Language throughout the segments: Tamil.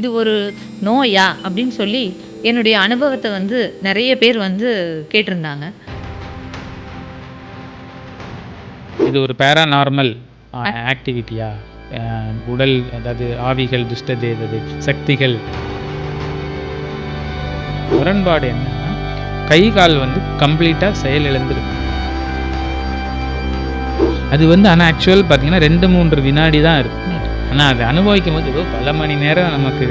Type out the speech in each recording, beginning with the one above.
இது ஒரு நோயா அப்படின்னு சொல்லி என்னுடைய அனுபவத்தை வந்து நிறைய பேர் வந்து கேட்டிருந்தாங்க. இது ஒரு பேராநார்மல் ஆக்டிவிட்டியா உடல் அதாவது ஆவிகள் துஷ்ட தேவதை சக்திகள். முரண்பாடு என்னன்னா கை கால் வந்து கம்ப்ளீட்டாக செயலிழந்திருக்கு அது வந்து ஆனால் ஆக்சுவல் பார்த்தீங்கன்னா ரெண்டு மூன்று வினாடி தான் இருக்கு. ஆனால் அதை அனுபவிக்கும் போது ஏதோ பல மணி நேரம் நமக்கு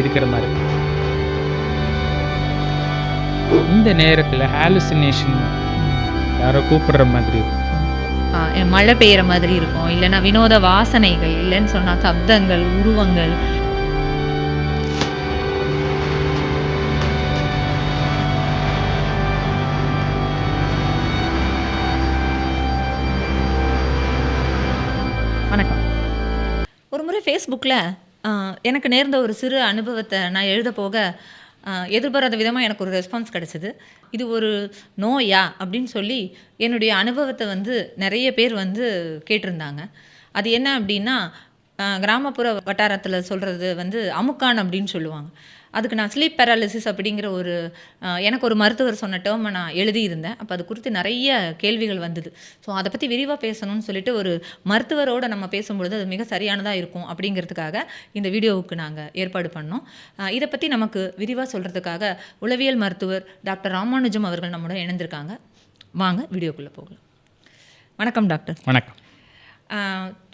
இருக்கிற மாதிரி. இந்த நேரத்தில் ஹாலுசினேஷன் யாரோ கூப்பிடுற மாதிரி இருக்கும். மழை பெய்யற மாதிரி இருக்கும். இல்லைன்னா வினோத வாசனைகள் இல்லைன்னு சொன்னால் சப்தங்கள் உருவங்கள் ஃபேஸ்புக்கில் எனக்கு நேர்ந்த ஒரு சிறு அனுபவத்தை நான் எழுத போக எதிர்பாராத விதமாக எனக்கு ஒரு ரெஸ்பான்ஸ் கிடச்சிது. இது ஒரு நோயா? அப்படின்னு சொல்லி என்னுடைய அனுபவத்தை வந்து நிறைய பேர் வந்து கேட்டிருந்தாங்க. அது என்ன அப்படின்னா கிராமப்புற வட்டாரத்தில் சொல்கிறது வந்து அமுக்கான் அப்படின்னு சொல்லுவாங்க. அதுக்கு நான் ஸ்லீப் பேராலிசிஸ் அப்படிங்கிற ஒரு எனக்கு ஒரு மருத்துவர் சொன்ன டேர்மை நான் எழுதியிருந்தேன். அப்போ அது குறித்து நிறைய கேள்விகள் வந்தது. ஸோ அதை பற்றி விரிவாக பேசணும்னு சொல்லிட்டு ஒரு மருத்துவரோட நம்ம பேசும்பொழுது அது மிக சரியானதாக இருக்கும் அப்படிங்கிறதுக்காக இந்த வீடியோவுக்கு நாங்கள் ஏற்பாடு பண்ணோம். இதை பற்றி நமக்கு விரிவாக சொல்கிறதுக்காக உளவியல் மருத்துவர் டாக்டர் ராமானுஜம் அவர்கள் நம்முடன் இணைந்திருக்காங்க. வாங்க வீடியோக்குள்ளே போகலாம். வணக்கம் டாக்டர். வணக்கம்.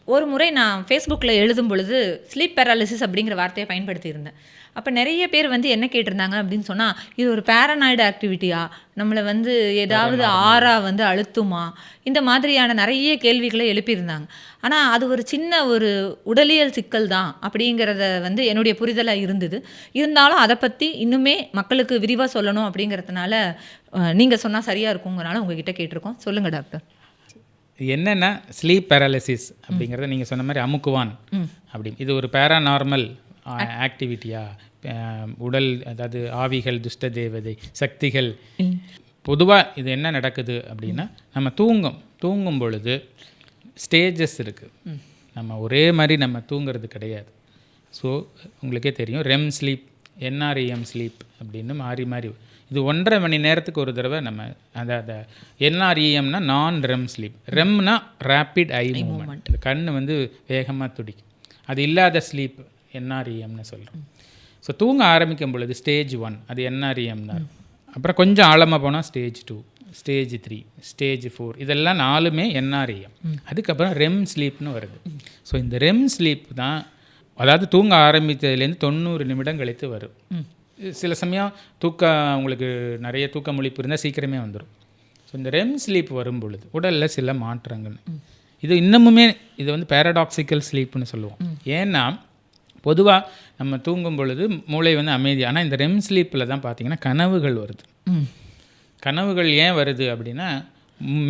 ஒரு முறை நான் ஃபேஸ்புக்கில் எழுதும் பொழுது ஸ்லீப் பேராலிசிஸ் அப்படிங்கிற வார்த்தையை பயன்படுத்தியிருந்தேன். அப்போ நிறைய பேர் வந்து என்ன கேட்டிருந்தாங்க அப்படின்னு சொன்னால் இது ஒரு பேரனாய்டு ஆக்டிவிட்டியா நம்மளை வந்து ஏதாவது ஆறா வந்து அழுத்துமா? இந்த மாதிரியான நிறைய கேள்விகளை எழுப்பியிருந்தாங்க. ஆனால் அது ஒரு சின்ன ஒரு உடலியல் சிக்கல் தான் அப்படிங்கிறத வந்து என்னுடைய புரிதலாக இருந்தது. இருந்தாலும் அதை பற்றி இன்னுமே மக்களுக்கு விரிவாக சொல்லணும் அப்படிங்கிறதுனால நீங்கள் சொன்னால் சரியாக இருக்குங்கிறனால உங்ககிட்ட கேட்டிருக்கோம். சொல்லுங்கள் டாக்டர். என்னென்னா ஸ்லீப் பேராலிசிஸ் அப்படிங்கிறத நீங்கள் சொன்ன மாதிரி அமுக்குவான் அப்படி இது ஒரு பேராநார்மல் ஆக்டிவிட்டியா உடல் அதாவது ஆவிகள் துஷ்ட தேவதை சக்திகள். பொதுவாக இது என்ன நடக்குது அப்படின்னா நம்ம தூங்கும். தூங்கும் பொழுது ஸ்டேஜஸ் இருக்குது நம்ம ஒரே மாதிரி நம்ம தூங்குறது கிடையாது. ஸோ உங்களுக்கே தெரியும் ரெம் ஸ்லீப் என்ஆர்இஎம் ஸ்லீப் அப்படின்னு மாறி மாறி இது ஒன்றரை மணி நேரத்துக்கு ஒரு தடவை நம்ம அந்த அந்த என்ஆர்இஎம்னா நான் ரெம் ஸ்லீப் ரெம்னா ரேப்பிட் ஐ மூமெண்ட் இந்த கண் வந்து வேகமாக துடிக்கும். அது இல்லாத ஸ்லீப் என்ஆர்இஎம்னு சொல்கிறோம் ஸோ தூங்க ஆரம்பிக்கும் பொழுது ஸ்டேஜ் ஒன் அது என்ஆர்இஎம் தான். அப்புறம் கொஞ்சம் ஆழமாக போனால் stage two stage three stage four இதெல்லாம் நாலுமே என்ஆர்இஎம் அதுக்கப்புறம் ரெம் ஸ்லீப்னு வருது. ஸோ இந்த ரெம் ஸ்லீப் தான் அதாவது தூங்க ஆரம்பித்ததுலேருந்து தொண்ணூறு நிமிடம் கழித்து வரும். சில சமயம் தூக்கம் உங்களுக்கு நிறைய தூக்க முழிப்பு இருந்தால் சீக்கிரமே வந்துடும் ஸோ இந்த ரெம் ஸ்லீப் வரும் பொழுது உடலில் சில மாற்றங்கள். இது இன்னமுமே இது வந்து பேரடாக்சிக்கல் ஸ்லீப்னு சொல்லுவோம். ஏன்னா பொதுவாக நம்ம தூங்கும் பொழுது மூளை வந்து அமைதி. ஆனால் இந்த ரெம் ஸ்லீப்பில் தான் பார்த்தீங்கன்னா கனவுகள் வருது. கனவுகள் ஏன் வருது அப்படின்னா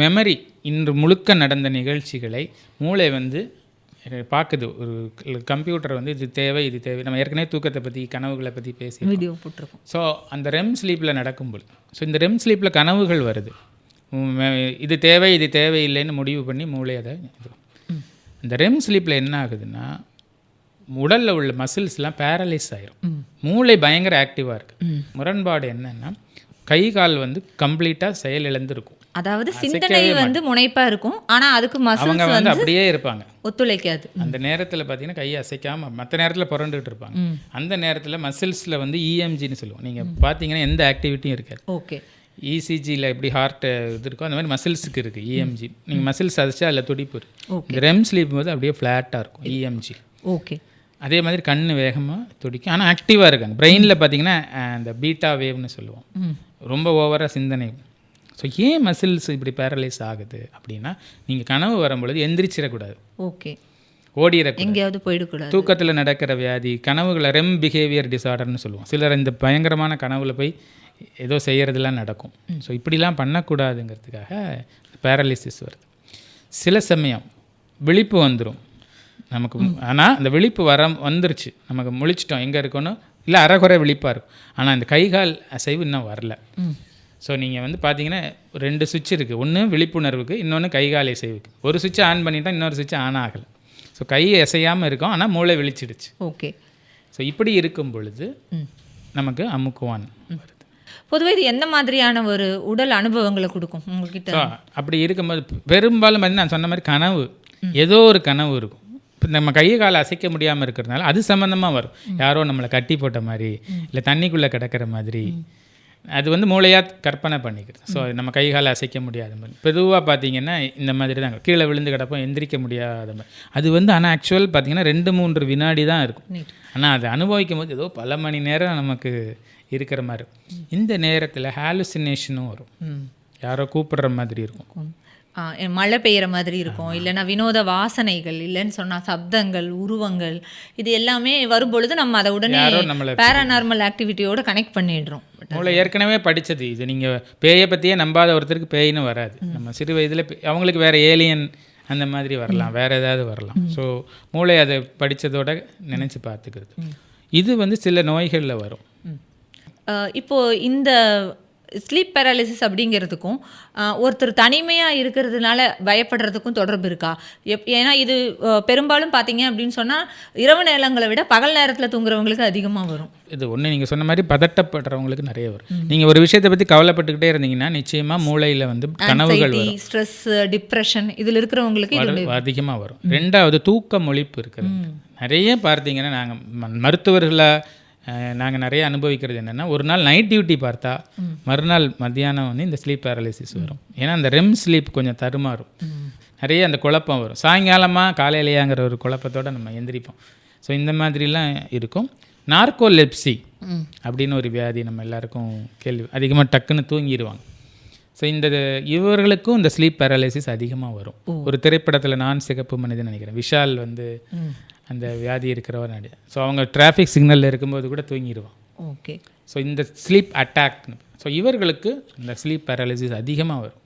மெமரி இன்று முழுக்க நடந்த நிகழ்ச்சிகளை மூளை வந்து பார்க்குது. ஒரு கம்ப்யூட்டர் வந்து இது தேவை இது தேவை. நம்ம ஏற்கனவே தூக்கத்தை பற்றி கனவுகளை பற்றி பேசி வீடியோ போட்டிருக்கோம். ஸோ அந்த ரெம் ஸ்லீப்பில் நடக்கும்போது ஸோ இந்த ரெம் ஸ்லீப்பில் கனவுகள் வருது. இது தேவை இது தேவையில்லைன்னு முடிவு பண்ணி மூளை அதை இது. இந்த ரெம் ஸ்லீப்பில் என்ன ஆகுதுன்னா உடலில் உள்ள மசில்ஸ்லாம் பேரலைஸ் ஆயிரும். மூளை பயங்கர ஆக்டிவாக இருக்குது முரண்பாடு என்னன்னா கை கால் வந்து கம்ப்ளீட்டாக செயலிழந்திருக்கும். அதாவது சிந்தனை வந்து முனைப்பா இருக்கும். ஆனா அதுக்கு அவங்க வந்து அப்படியே இருப்பாங்க. ஒத்துழைக்காது. அந்த நேரத்தில் பார்த்தீங்கன்னா கையை அசைக்காமல் மற்ற நேரத்தில் புரண்டுட்டு இருப்பாங்க. அந்த நேரத்தில் மசில்ஸில் வந்து இஎம்ஜின்னு சொல்லுவோம். நீங்கள் பார்த்தீங்கன்னா எந்த ஆக்டிவிட்டியும் இருக்காது. ஓகே. இசிஜியில் எப்படி ஹார்ட் இது இருக்கோ அந்த மாதிரி மசில்ஸுக்கு இருக்குது இஎம்ஜி நீங்கள் மசில்ஸ் அதிச்சா அதில் துடிப்பு இருக்கு இந்த ரெம் ஸ்லீப் போது அப்படியே ஃப்ளாட்டாக இருக்கும் இஎம்ஜி ஓகே. அதே மாதிரி கண் வேகமாக துடிக்கும். ஆனால் ஆக்டிவாக இருக்காங்க. பிரெயினில் பார்த்தீங்கன்னா அந்த பீட்டா வேவ்னு சொல்லுவோம். ரொம்ப ஓவராக சிந்தனை. ஸோ ஏன் மசில்ஸ் இப்படி பேரலைஸ் ஆகுது அப்படின்னா நீங்கள் கனவு வரும்பொழுது எந்திரிச்சிடக்கூடாது. ஓகே ஓடிடக்கூடாது. எங்கேயாவது போயிடக்கூடாது. தூக்கத்தில் நடக்கிற வியாதி கனவுகளை ரெம் பிஹேவியர் டிசார்டர்னு சொல்லுவோம். சிலர் இந்த பயங்கரமான கனவுல போய் ஏதோ செய்கிறதெல்லாம் நடக்கும். ஸோ இப்படிலாம் பண்ணக்கூடாதுங்கிறதுக்காக பேரலிசிஸ் வருது. சில சமயம் விழிப்பு வந்துடும் நமக்கு ஆனால் அந்த விழிப்பு வர வந்துருச்சு. நமக்கு முழிச்சிட்டோம். எங்கே இருக்கணும்? இல்லை அரைகுறை விழிப்பாக இருக்கும். ஆனால் இந்த கைகால் அசைவு இன்னும் வரல. ஸோ நீங்கள் வந்து பார்த்தீங்கன்னா ரெண்டு சுவிட்ச் இருக்குது ஒன்று விழிப்புணர்வுக்கு இன்னொன்று கைகால் இசைவுக்கு ஒரு சுவிட்சை ஆன் பண்ணிட்டா இன்னொரு சுவிட்ச் ஆன் ஆகலை. ஸோ கை அசையாமல் இருக்கும். ஆனால் மூளை விழிச்சிடுச்சு. ஓகே. ஸோ இப்படி இருக்கும் பொழுது நமக்கு அமுக்குவான் வருது. பொதுவாக இது எந்த மாதிரியான ஒரு உடல் அனுபவங்களை கொடுக்கும் உங்ககிட்ட? அப்படி இருக்கும்போது பெரும்பாலும் வந்து நான் சொன்ன மாதிரி கனவு. ஏதோ ஒரு கனவு இருக்கும். இப்போ நம்ம கையை காலை அசைக்க முடியாமல் இருக்கிறதுனால அது சம்மந்தமாக வரும். யாரோ நம்மளை கட்டி போட்ட மாதிரி இல்லை தண்ணிக்குள்ளே கிடக்கிற மாதிரி. அது வந்து மூளையாக கற்பனை பண்ணிக்கிறது. ஸோ நம்ம கை காலை அசைக்க முடியாத மாதிரி. பொதுவாக பார்த்தீங்கன்னா இந்த மாதிரி தான் கீழே விழுந்து கிடப்போம் எந்திரிக்க முடியாத மாதிரி. அது வந்து ஆனால் ஆக்சுவல் பார்த்தீங்கன்னா ரெண்டு மூன்று வினாடி தான் இருக்கும். ஆனால் அதை அனுபவிக்கும் போது ஏதோ பல மணி நேரம் நமக்கு இருக்கிற மாதிரி. இந்த நேரத்தில் ஹாலுசினேஷனும் வரும். யாரோ கூப்பிடுற மாதிரி இருக்கும். மழை பெய்யுற மாதிரி இருக்கும். இல்லைன்னா வினோத வாசனைகள் இல்லைன்னு சொன்னா சப்தங்கள் உருவங்கள் இது எல்லாமே வரும்பொழுது நம்ம அதை உடனே பேரானார்மல் ஆக்டிவிட்டியோட கனெக்ட் பண்ணிடுறோம். மூளை ஏற்கனவே படிச்சது. இது நீங்கள் பேயை பற்றியே நம்பாத ஒருத்தருக்கு பேயின்னு வராது. நம்ம சிறு வயதில் அவங்களுக்கு வேற ஏலியன் அந்த மாதிரி வரலாம். வேற ஏதாவது வரலாம். ஸோ மூளை அதை படிச்சதோட நினைச்சு பார்த்துக்கிறது. இது வந்து சில நோய்களில் வரும். இப்போ இந்த ஸ்லீப் பேராலிசிஸ் அப்படிங்கிறதுக்கும் ஒருத்தர் தனிமையாக இருக்கிறதுனால பயப்படுறதுக்கும் தொடர்பு இருக்கா? எப் ஏன்னா இது பெரும்பாலும் பார்த்தீங்க அப்படின்னு சொன்னால் இரவு நேரங்களை விட பகல் நேரத்தில் தூங்குறவங்களுக்கு அதிகமாக வரும். இது ஒன்று நீங்கள் சொன்ன மாதிரி பதட்டப்படுறவங்களுக்கு நிறைய வரும். நீங்கள் ஒரு விஷயத்தை பற்றி கவலைப்பட்டுக்கிட்டே இருந்தீங்கன்னா நிச்சயமாக மூளையில் வந்து கனவுகள் ஸ்ட்ரெஸ் டிப்ரெஷன் இதில் இருக்கிறவங்களுக்கு அதிகமாக வரும். ரெண்டாவது தூக்க மொழிப்பு இருக்கிறது நிறைய பார்த்தீங்கன்னா நாங்கள் மருத்துவர்களை நாங்கள் நிறைய அனுபவிக்கிறது என்னென்னா ஒரு நாள் நைட் டியூட்டி பார்த்தா மறுநாள் மத்தியானம் வந்து இந்த ஸ்லீப் பேரலிசிஸ் வரும். ஏன்னா அந்த ரெம் ஸ்லீப் கொஞ்சம் தருமாறும் நிறைய அந்த குழப்பம் வரும். சாயங்காலமாக காலையிலையாங்கிற ஒரு குழப்பத்தோட நம்ம எந்திரிப்போம். ஸோ இந்த மாதிரிலாம் இருக்கும். நார்கோலெப்சி அப்படின்னு ஒரு வியாதி நம்ம எல்லாருக்கும் கேள்வி அதிகமாக டக்குன்னு தூங்கிடுவாங்க ஸோ இந்த இவர்களுக்கும் இந்த ஸ்லீப் பேரலைசிஸ் அதிகமாக வரும். ஒரு திரைப்படத்தில் நான் சிகப்பு மனிதன் நினைக்கிறேன். விஷால் வந்து அந்த வியாதி இருக்கிறவர் நடி ஸோ அவங்க டிராஃபிக் சிக்னலில் இருக்கும்போது கூட தூங்கிடுவான் ஓகே. ஸோ இந்த ஸ்லீப் அட்டாக் ஸோ இவர்களுக்கு இந்த ஸ்லீப் பேரலைசிஸ் அதிகமாக வரும்.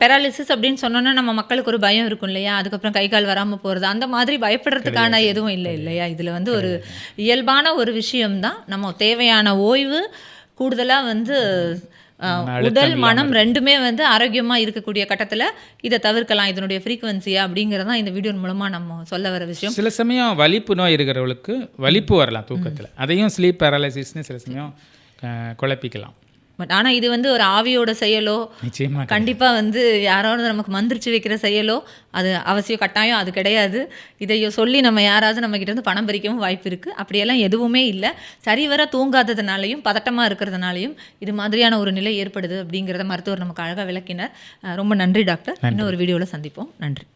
பெராலிசிஸ் அப்படின்னு சொன்னோன்னா நம்ம மக்களுக்கு ஒரு பயம் இருக்கும் இல்லையா? அதுக்கப்புறம் கை கால் வராமல் போகிறது அந்த மாதிரி பயப்படுறதுக்கான எதுவும் இல்லை இல்லையா? இதில் வந்து ஒரு இயல்பான ஒரு விஷயம்தான். நம்ம தேவையான ஓய்வு கூடுதலாக வந்து உடல் மனம் ரெண்டுமே வந்து ஆரோக்கியமாக இருக்கக்கூடிய கட்டத்தில் இதை தவிர்க்கலாம். இதனுடைய ஃப்ரீக்குவன்சியா அப்படிங்கிறது தான் இந்த வீடியோ மூலமாக நம்ம சொல்ல வர விஷயம். சில சமயம் வலிப்பு நோய் இருக்கிறவங்களுக்கு வலிப்பு வரலாம் தூக்கத்தில். அதையும் ஸ்லீப் பேரலைசிஸ்னு சில சமயம் குழப்பிக்கலாம். பட் ஆனால் இது வந்து ஒரு ஆவியோட செயலோ கண்டிப்பாக வந்து யாராவது நமக்கு மந்திரிச்சு வைக்கிற செயலோ அது அவசியம் கட்டாயம் அது கிடையாது. இதையோ சொல்லி நம்ம யாராவது நம்ம கிட்ட இருந்து பணம் பறிக்கவும் வாய்ப்பு இருக்குது அப்படியெல்லாம் எதுவுமே இல்லை. சரிவர தூங்காததுனாலையும் பதட்டமாக இருக்கிறதுனாலையும் இது மாதிரியான ஒரு நிலை ஏற்படுது அப்படிங்கிறத மருத்துவர் நமக்கு அழகாக விளக்கினார். ரொம்ப நன்றி டாக்டர். இன்னும் ஒரு வீடியோவில் சந்திப்போம். நன்றி.